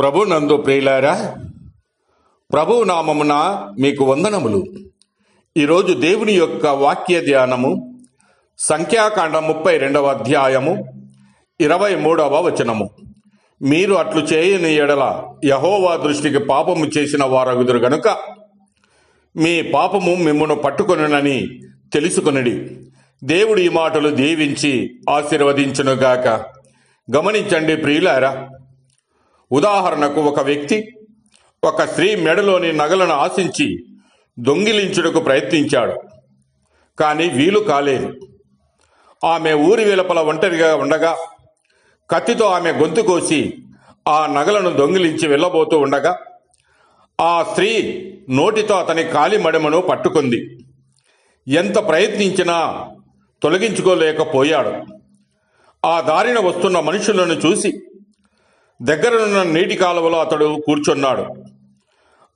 ప్రభు నందు ప్రియులారా ప్రభు నామమున మీకు వందనములు. ఈరోజు దేవుని యొక్క వాక్య ధ్యానము సంఖ్యాకాండం ముప్పై రెండవ అధ్యాయము ఇరవై మూడవ వచనము. మీరు అట్లు చేయని ఎడల యహోవా దృష్టికి పాపము చేసిన వారగుదురు గనుక మీ పాపము మిమ్మను పట్టుకొనునని తెలుసుకొనిడి. దేవుడు ఈ మాటలు దీవించి ఆశీర్వదించునుగాక. గమనించండి ప్రియులారా ఉదాహరణకు ఒక వ్యక్తి ఒక స్త్రీ మెడలోని నగలను ఆశించి దొంగిలించుటకు ప్రయత్నించాడు కానీ వీలు కాలేదు. ఆమె ఊరి వెలుపల ఒంటరిగా ఉండగా కత్తితో ఆమె గొంతు కోసి ఆ నగలను దొంగిలించి వెళ్ళబోతూ ఉండగా ఆ స్త్రీ నోటితో అతని కాలి మడిమను పట్టుకుంది. ఎంత ప్రయత్నించినా తొలగించుకోలేకపోయాడు. ఆ దారిన వస్తున్న మనుషులను చూసి దగ్గరనున్న నీటి కాలువలో అతడు కూర్చున్నాడు.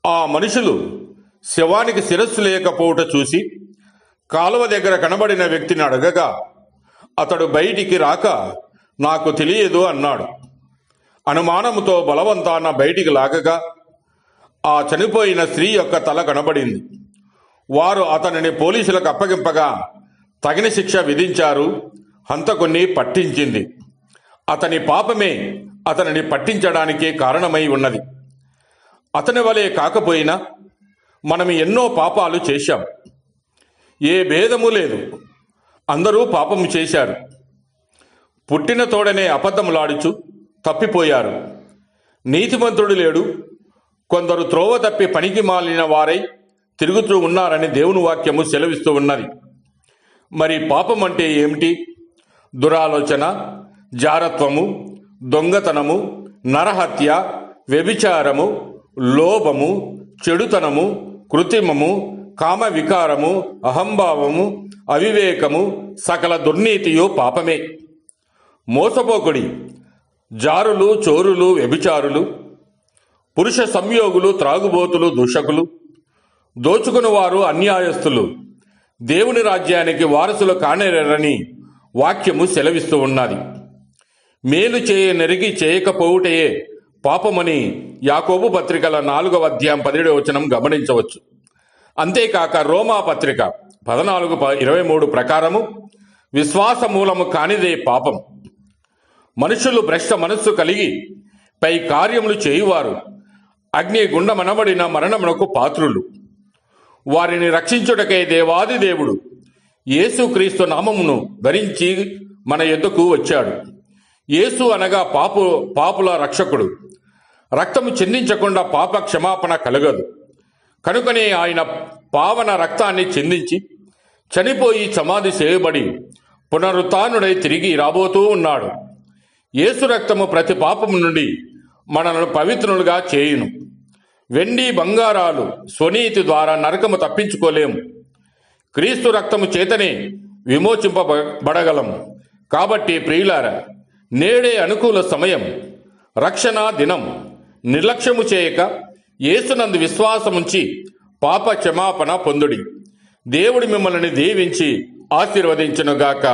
ఆ మనుషులు శవానికి శిరస్సు లేకపోవుట చూసి కాలువ దగ్గర కనబడిన వ్యక్తిని అడగగా అతడు బయటికి రాక నాకు తెలియదు అన్నాడు. అనుమానముతో బలవంతాన బయటికి లాగగా ఆ చనిపోయిన స్త్రీ యొక్క తల కనబడింది. వారు అతనిని పోలీసులకు అప్పగింపగా తగిన శిక్ష విధించారు హంతకుని పట్టించింది. అతని పాపమే అతనిని పట్టించడానికి కారణమై ఉన్నది. అతని వలె కాకపోయినా మనం ఎన్నో పాపాలు చేశాం. ఏ భేదము లేదు. అందరూ పాపము చేశారు. పుట్టిన తోడనే అబద్ధములాడుచు తప్పిపోయారు. నీతిమంతుడు లేడు. కొందరు త్రోవ తప్పి పనికి మాలిన వారై తిరుగుతూ ఉన్నారని దేవుని వాక్యము సెలవిస్తూ ఉన్నది. మరి పాపం అంటే ఏమిటి? దురాలోచన జారత్వము దొంగతనము నరహత్య వ్యభిచారము లోభము చెడుతనము కృత్రిమము కామ వికారము అహంభావము అవివేకము సకల దుర్నీతియు పాపమే. మోసపోకుడి జారులు చోరులు వ్యభిచారులు పురుష సంయోగులు త్రాగుబోతులు దూషకులు దోచుకునివారు అన్యాయస్తులు దేవుని రాజ్యానికి వారసులు కానేరని వాక్యము సెలవిస్తూ ఉన్నది. మేలు చేయ నెరిగి చేయకపోవుటయే. పాపమని యాకోబు పత్రికల నాలుగవ అధ్యాయం పదిహేడు వచనం గమనించవచ్చు. అంతేకాక రోమా పత్రిక పద్నాలుగు ప- ఇరవై మూడు ప్రకారము విశ్వాస మూలము కానిదే పాపం. మనుషులు భ్రష్ట మనస్సు కలిగి పై కార్యములు చేయువారు. అగ్ని గుండమనబడిన మరణమునకు పాత్రులు. వారిని రక్షించుటకై దేవాది దేవుడు యేసుక్రీస్తు నామమును ధరించి మన ఎద్దుకు వచ్చాడు. యేసు అనగా పాపు పాపుల రక్షకుడు. రక్తము చెందించకుండా పాప క్షమాపణ కలగదు. కనుకనే ఆయన పావన రక్తాన్ని చెందించి చనిపోయి సమాధి చేయబడి పునరుత్నుడై తిరిగి రాబోతూ ఉన్నాడు. యేసు రక్తము ప్రతి పాపము నుండి మనలను పవిత్రులుగా చేయును. వెండి బంగారాలు స్వనీతి ద్వారా నరకము తప్పించుకోలేము. క్రీస్తు రక్తము చేతనే విమోచింపబడగలము కాబట్టి ప్రియులార నేడే అనుకూల సమయం. రక్షణ దినం. నిర్లక్ష్యము చేయక ఏసునందు విశ్వాసముంచి పాప క్షమాపణ పొందుడి. దేవుడి మిమ్మల్ని దీవించి ఆశీర్వదించునుగాక.